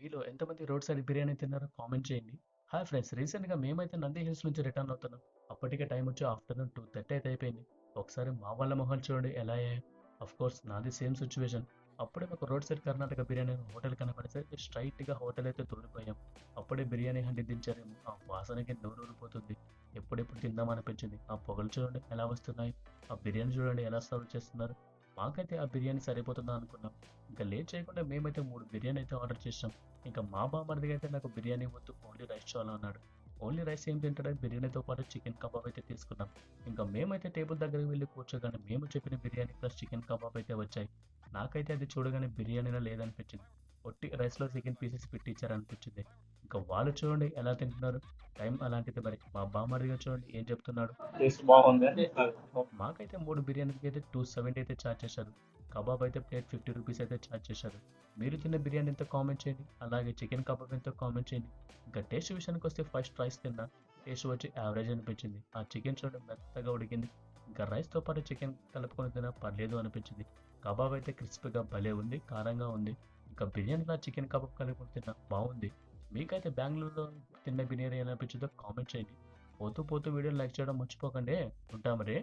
మీలో ఎంతమంది road side biryani తిన్నారో కామెంట్ చేయండి. హాయ్ ఫ్రెండ్స్ రీసెంట్గా మేమైతే నంది హిల్స్ నుంచి రిటర్న్ అవుతున్నాం. అప్పటికే టైం వచ్చి ఆఫ్టర్నూన్ టూ థర్టీ అయితే అయిపోయింది. ఒకసారి మా వాళ్ళ మొహాలు చూడండి ఎలా అయ్యాయి. అఫ్ కోర్స్ నాది సేమ్ సిచ్యువేషన్ అప్పుడే మాకు road side Karnataka biryani hotel కనపడితే స్ట్రైట్గా హోటల్ అయితే తోడిపోయాం అప్పుడే బిర్యానీ హండి దించారేమో. ఆ వాసనకి నోరు ఊరిపోతుంది ఎప్పుడెప్పుడు తిందామనిపించింది ఆ పొగలు చూడండి ఎలా వస్తున్నాయి. ఆ బిర్యానీ చూడండి ఎలా సర్వ్ చేస్తున్నారు. మాకైతే ఆ బిర్యానీ సరిపోతుందా అనుకున్నాం. ఇంకా లేట్ చేయకుండా మేమైతే మూడు బిర్యానీ అయితే ఆర్డర్ చేసాం ఇంకా మా బామర్దిగా అయితే నాకు బిర్యానీ వద్దు ఓన్లీ రైస్ చాలా అన్నాడు. ఓన్లీ రైస్ ఏం తింటాడని బిర్యానీతో పాటు చికెన్ కబాబ్ అయితే తీసుకున్నాం. ఇంకా మేమైతే టేబుల్ దగ్గరికి వెళ్ళి కూర్చోగానే మేము చెప్పిన బిర్యానీ ప్లస్ చికెన్ కబాబ్ అయితే వచ్చాయి. నాకైతే అది చూడగానే బిర్యానీలో లేదనిపించింది. ఒట్టి రైస్లో చికెన్ పీసెస్ పెట్టి ఇచ్చారనిపించింది ఇంకా వాళ్ళు చూడండి ఎలా తింటున్నారు. టైం అలాంటిది మరి మా బామర్దిగా చూడండి ఏం చెప్తున్నాడు? మాకైతే మూడు బిర్యానీకి అయితే టూ సెవెంటీ అయితే ఛార్జ్ చేశారు. కబాబ్ అయితే ప్లేట్ ఫిఫ్టీ రూపీస్ అయితే ఛార్జ్ చేశారు. మీరు తిన్న బిర్యానీ ఎంతో కామెంట్ చేయండి. అలాగే చికెన్ కబాబ్ ఎంతో కామెంట్ చేయండి. ఇంకా టేస్ట్ విషయానికి వస్తే ఫస్ట్ రైస్ తిన్నా టేస్ట్ వచ్చి యావరేజ్ అనిపించింది. ఆ చికెన్ చూడడం మెత్తగా ఉడికింది. ఇంకా రైస్తో పాటు చికెన్ కలుపుకొని తిన్నా పర్లేదు అనిపించింది. కబాబ్ అయితే క్రిస్పీగా భలే ఉంది కారంగా ఉంది. ఇంకా బిర్యానీలో చికెన్ కబాబ్ కలుపుకొని తిన్నా బాగుంది. మీకైతే బెంగళూరులో తిన్న బిర్యానీ ఎలా అనిపించిందో కామెంట్ చేయండి. పోతూ పోతూ వీడియో లైక్ చేయడం మర్చిపోకండి. ఉంటాం మరి.